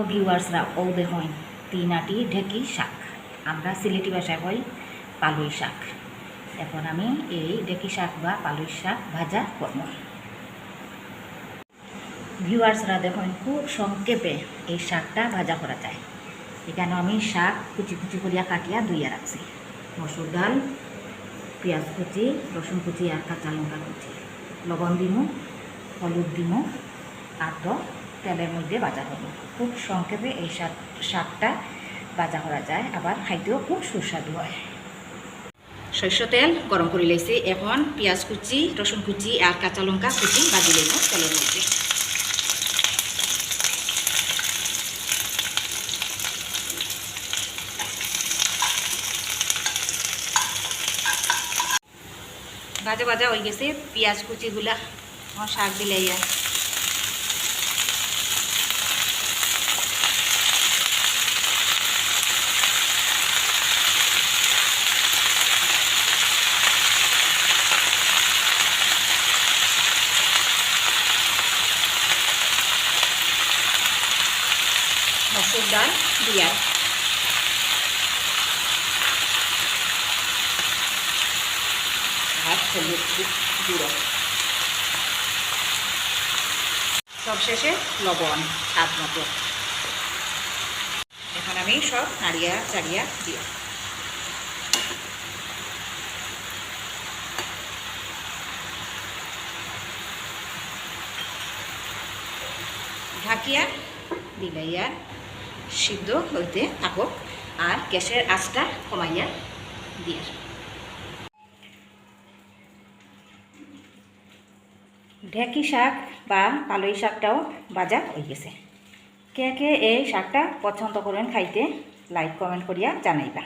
প্রিয় ভিউয়ার্সরা ও দেখুন তিনাটি ঢেকি শাক। আমরা সিলেটি ভাষায় কই পালুই শাক। এখন আমি এই ঢেকি শাক বা পালুই শাক ভাজা করব। ভিউয়ার্সরা দেখুন খুব সংক্ষেপে এই শাকটা ভাজা করা যায়। এখানে আমি শাক কুচি কুচি করিয়া কাটিয়া ধুইয়া রাখছি। মসুর ডাল, পেঁয়াজ কুচি, রসুন কুচি আর কাঁচা লঙ্কা কুচি, লবণ দিমু, হলুদ দিমু, আর তো তেলের মধ্যে ভাজা করব। খুব সংক্ষেপে এই শাক, শাকটা ভাজা করা যায়, আবার খাইতেও খুব সুস্বাদু হয়। সর্ষে তেল গরম করে লেছি। এখন পেঁয়াজ কুচি, রসুন কুচি আর কাঁচা লঙ্কা কুচি ভাজি লেব তেলের মধ্যে। ভাজা ভাজা হয়ে গেছে। পেঁয়াজ কুচিগুলা, আমার শাক দিলে মসুর ডাল দিয়া আর হলুদ গুঁড়ো। সবশেষে লবণ, স্বাদ মতো। এখন আমি সব নাড়িয়া চাড়িয়া দিও ঢাকিয়া দিলাইয়া সিদ্ধ হইতে থাকুক আর গ্যাসের আঁচটা কমাইয়া দিয়ে ঢেঁকি শাক বা পালই শাকটাও বাজার হয়ে গেছে। কে কে এই শাকটা পছন্দ করেন খাইতে লাইক কমেন্ট করিয়া জানাইবা।